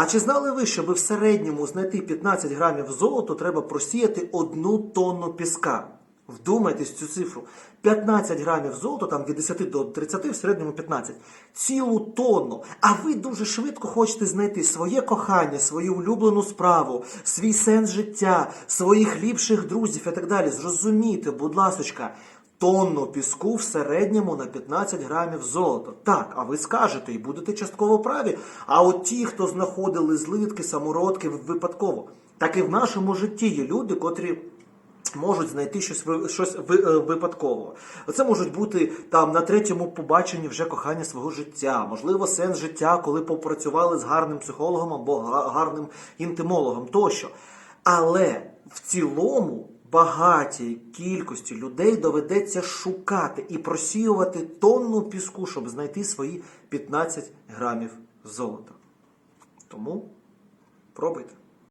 А чи знали ви, щоб в середньому знайти 15 грамів золота, треба просіяти одну тонну піска? Вдумайтесь цю цифру. 15 грамів золота, там від 10 до 30, в середньому 15. Цілу тонну. А ви дуже швидко хочете знайти своє кохання, свою улюблену справу, свій сенс життя, своїх ліпших друзів і так далі. Зрозумійте, будь ласочка, тонну піску в середньому на 15 грамів золота. Так, а ви скажете і будете частково праві. А от ті, хто знаходили злитки, самородки випадково. Так і в нашому житті є люди, котрі можуть знайти щось щось е, випадково. Це можуть бути там на третьому побаченні вже кохання свого життя, можливо, сенс життя, коли попрацювали з гарним психологом або гарним інтимологом тощо. Але в цілому багатій кількості людей доведеться шукати і просіювати тонну піску, щоб знайти свої 15 грамів золота. Тому пробуйте.